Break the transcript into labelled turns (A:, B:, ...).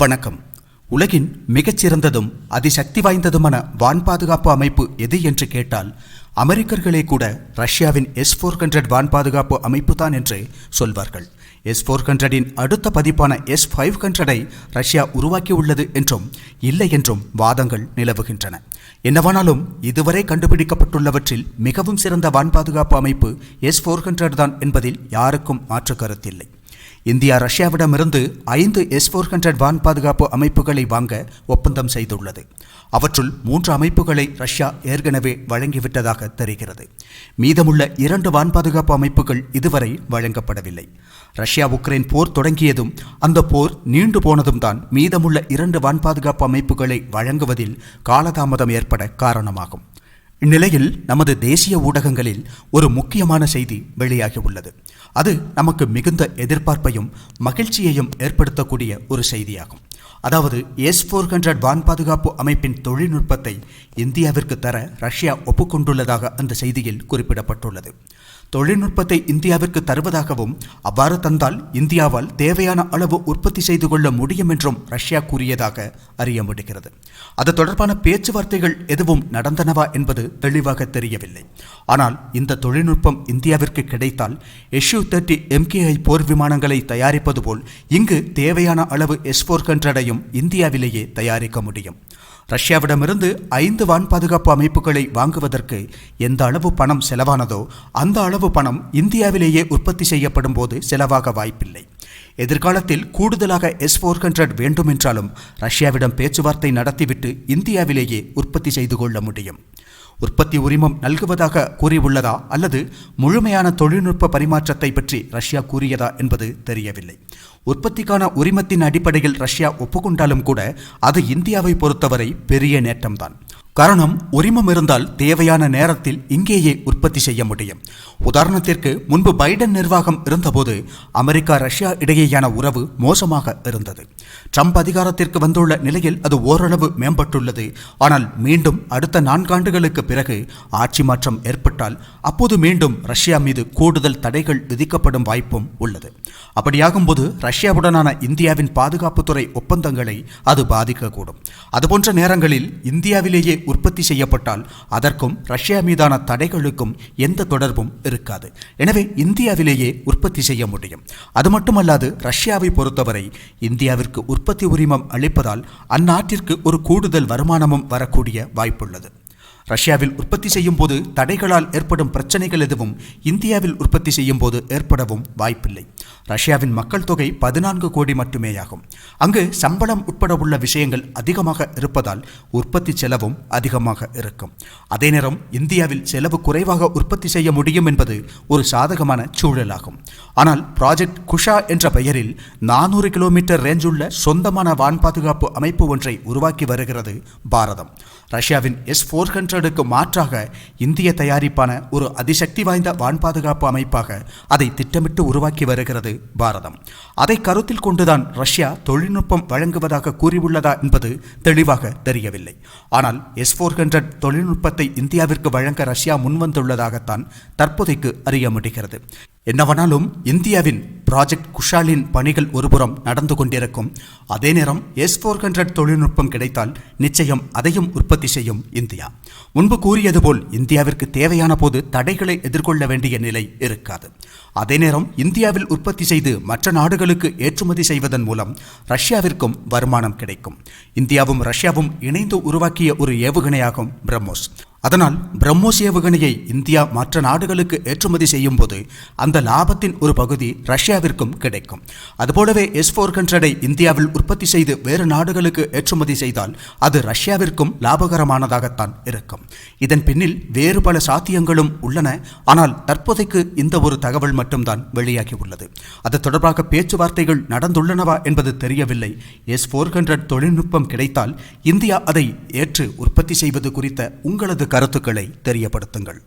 A: வணக்கம். உலகின் மிகச்சிறந்ததும் அதிசக்தி வாய்ந்ததுமான வான் பாதுகாப்பு அமைப்பு எது என்று கேட்டால் அமெரிக்கர்களே கூட ரஷ்யாவின் எஸ் ஃபோர் ஹண்ட்ரட் வான் பாதுகாப்பு அமைப்பு தான் என்று சொல்வார்கள். எஸ் ஃபோர் ஹண்ட்ரடின் அடுத்த பதிப்பான எஸ் ஃபைவ் ஹண்ட்ரடை ரஷ்யா உருவாக்கியுள்ளது என்றும் இல்லை என்றும் வாதங்கள் நிலவுகின்றன. என்னவானாலும் இதுவரை கண்டுபிடிக்கப்பட்டுள்ளவற்றில் மிகவும் சிறந்த வான் பாதுகாப்பு அமைப்பு எஸ் ஃபோர் ஹண்ட்ரட் தான் என்பதில் யாருக்கும் மாற்று கருத்தில்லை. இந்தியா ரஷ்யாவிடமிருந்து ஐந்து எஸ் ஃபோர் ஹண்ட்ரட் வான் பாதுகாப்பு அமைப்புகளை வாங்க ஒப்பந்தம் செய்துள்ளது. அவற்றுள் மூன்று அமைப்புகளை ரஷ்யா ஏற்கனவே வழங்கிவிட்டதாக தெரிகிறது. மீதமுள்ள இரண்டு வான் பாதுகாப்பு அமைப்புகள் இதுவரை வழங்கப்படவில்லை. ரஷ்யா உக்ரைன் போர் தொடங்கியதும் அந்த போர் நீண்டு போனதும் தான் மீதமுள்ள இரண்டு வான் பாதுகாப்பு அமைப்புகளை வழங்குவதில் காலதாமதம் ஏற்பட காரணமாகும். இந்நிலையில் நமது தேசிய ஊடகங்களில் ஒரு முக்கியமான செய்தி வெளியாகியுள்ளது அது நமக்கு மிகுந்த எதிர்பார்ப்பையும் மகிழ்ச்சியையும் ஏற்படுத்தக்கூடிய ஒரு செய்தியாகும். அதாவது எஸ் ஃபோர் ஹண்ட்ரட் வான் பாதுகாப்பு அமைப்பின் தொழில்நுட்பத்தை இந்தியாவிற்கு தர ரஷ்யா ஒப்புக்கொண்டுள்ளதாக அந்த செய்தியில் குறிப்பிடப்பட்டுள்ளது. தொழில்நுட்பத்தை இந்தியாவிற்கு தருவதாகவும் அவ்வாறு தந்தால் இந்தியாவால் தேவையான அளவு உற்பத்தி செய்து கொள்ள முடியும் என்றும் ரஷ்யா கூறியதாக அறிய முடிகிறது. அது தொடர்பான பேச்சுவார்த்தைகள் எதுவும் நடந்தனவா என்பது தெளிவாக தெரியவில்லை. ஆனால் இந்த தொழில்நுட்பம் இந்தியாவிற்கு கிடைத்தால் எஷ்யூ தேர்ட்டி எம்கேஐ போர் விமானங்களை தயாரிப்பது போல் இங்கு தேவையான அளவு எஸ் ஃபோர் ஹண்ட்ரடையும் இந்தியாவிலேயே தயாரிக்க முடியும். ரஷ்யாவிடமிருந்து ஐந்து வான் பாதுகாப்பு அமைப்புகளை வாங்குவதற்கு எந்த அளவு பணம் செலவானதோ அந்த அளவு பணம் இந்தியாவிலேயே உற்பத்தி செய்யப்படும் போது செலவாக வாய்ப்பில்லை. எதிர்காலத்தில் கூடுதலாக எஸ் ஃபோர் ஹண்ட்ரட் வேண்டுமென்றாலும் ரஷ்யாவிடம் பேச்சுவார்த்தை நடத்திவிட்டு இந்தியாவிலேயே உற்பத்தி செய்து கொள்ள முடியும். உற்பத்தி உரிமம் நல்குவதாக கூறியுள்ளதா அல்லது முழுமையான தொழில்நுட்ப பரிமாற்றத்தை பற்றி ரஷ்யா கூறியதா என்பது தெரியவில்லை. உற்பத்திக்கான உரிமத்தின் அடிப்படையில் ரஷ்யா ஒப்புக்கொண்டாலும் கூட அது இந்தியாவை பொறுத்தவரை பெரிய நேட்டம்தான் காரணம் உரிமம் இருந்தால் தேவையான நேரத்தில் இங்கேயே உற்பத்தி செய்ய முடியும். உதாரணத்திற்கு முன்பு பைடன் நிர்வாகம் இருந்தபோது அமெரிக்கா ரஷ்யா இடையேயான உறவு மோசமாக இருந்தது. ட்ரம்ப் அதிகாரத்திற்கு வந்துள்ள நிலையில் அது ஓரளவு மேம்பட்டுள்ளது. ஆனால் மீண்டும் அடுத்த நான்காண்டுகளுக்கு பிறகு ஆட்சி மாற்றம் ஏற்பட்டால் அப்போது மீண்டும் ரஷ்யா மீது கூடுதல் தடைகள் விதிக்கப்படும் வாய்ப்பும் உள்ளது. அப்படியாகும்போது ரஷ்யாவுடனான இந்தியாவின் பாதுகாப்புத்துறை ஒப்பந்தங்களை அது பாதிக்கக்கூடும். அதுபோன்ற நேரங்களில் இந்தியாவிலேயே உற்பத்தி செய்யப்பட்டால் அதற்கும் ரஷ்யா மீதான தடைகளுக்கும் எந்த தொடர்பும் இருக்காது. எனவே இந்தியாவிலேயே உற்பத்தி செய்ய முடியும். அது மட்டுமல்லாது ரஷ்யாவை பொறுத்தவரை இந்தியாவிற்கு உற்பத்தி உரிமம் அளிப்பதால் அந்நாட்டிற்கு ஒரு கூடுதல் வருமானமும் வரக்கூடிய வாய்ப்புள்ளது. ரஷ்யாவில் உற்பத்தி செய்யும் போது தடைகளால் ஏற்படும் பிரச்சனைகள் எதுவும் இந்தியாவில் உற்பத்தி செய்யும் போது ஏற்படவும் வாய்ப்பில்லை. ரஷ்யாவின் மக்கள் தொகை பதினான்கு கோடி மட்டுமேயாகும். அங்கு சம்பளம் உட்பட உள்ள விஷயங்கள் அதிகமாக இருப்பதால் உற்பத்தி செலவும் அதிகமாக இருக்கும். அதே நேரம் இந்தியாவில் செலவு குறைவாக உற்பத்தி செய்ய முடியும் என்பது ஒரு சாதகமான சூழலாகும். ஆனால் ப்ராஜெக்ட் குஷா என்ற பெயரில் நானூறு கிலோமீட்டர் ரேஞ்சுள்ள சொந்தமான வான் பாதுகாப்பு அமைப்பு ஒன்றை உருவாக்கி வருகிறது பாரதம். ரஷ்யாவின் எஸ் ஃபோர் ஹண்ட்ரட் ஹண்ட்ரடுக்கு மாற்றாக இந்திய தயாரிப்பான ஒரு அதிசக்தி வாய்ந்த வான் பாதுகாப்பு அமைப்பாக அதை திட்டமிட்டு உருவாக்கி வருகிறது பாரதம். அதை கருத்தில் கொண்டுதான் ரஷ்யா தொழில்நுட்பம் வழங்குவதாக கூறியுள்ளதா என்பது தெளிவாக தெரியவில்லை. ஆனால் எஸ் ஃபோர் ஹண்ட்ரட் தொழில்நுட்பத்தை இந்தியாவிற்கு வழங்க ரஷ்யா முன்வந்துள்ளதாகத்தான் தற்போதைக்கு அறிய முடிகிறது. என்னவனாலும் இந்தியாவின் ப்ராஜெக்ட் குஷாலின் பணிகள் ஒருபுறம் நடந்து கொண்டிருக்கும். அதே நேரம் எஸ் ஃபோர் ஹண்ட்ரட் தொழில்நுட்பம் கிடைத்தால் நிச்சயம் அதையும் உற்பத்தி செய்யும் இந்தியா. முன்பு கூறியது போல் இந்தியாவிற்கு தேவையான போது தடைகளை எதிர்கொள்ள வேண்டிய நிலை இருக்காது. அதே நேரம் இந்தியாவில் உற்பத்தி செய்து மற்ற நாடுகளுக்கு ஏற்றுமதி செய்வதன் மூலம் ரஷ்யாவிற்கும் வருமானம் கிடைக்கும். இந்தியாவும் ரஷ்யாவும் இணைந்து உருவாக்கிய ஒரு ஏவுகணையாகும் பிரம்மோஸ். அதனால் பிரம்மோஸ் ஏவுகணையை இந்தியா மற்ற நாடுகளுக்கு ஏற்றுமதி செய்யும் போது அந்த லாபத்தின் ஒரு பகுதி ரஷ்யாவிற்கும் கிடைக்கும். அதுபோலவே எஸ் ஃபோர் ஹண்ட்ரடை இந்தியாவில் உற்பத்தி செய்து வேறு நாடுகளுக்கு ஏற்றுமதி செய்தால் அது ரஷ்யாவிற்கும் லாபகரமானதாகத்தான் இருக்கும். இதன் பின்னில் வேறு பல சாத்தியங்களும் உள்ளன. ஆனால் தற்போதைக்கு இந்த ஒரு தகவல் மட்டும்தான் வெளியாகி உள்ளது. அது தொடர்பாக பேச்சுவார்த்தைகள் நடந்துள்ளனவா என்பது தெரியவில்லை. எஸ் ஃபோர் ஹண்ட்ரட் தொழில்நுட்பம் கிடைத்தால் இந்தியா அதை ஏற்று உற்பத்தி செய்வது குறித்த உங்களது கருத்துக்களை தெரியப்படுத்துங்கள்.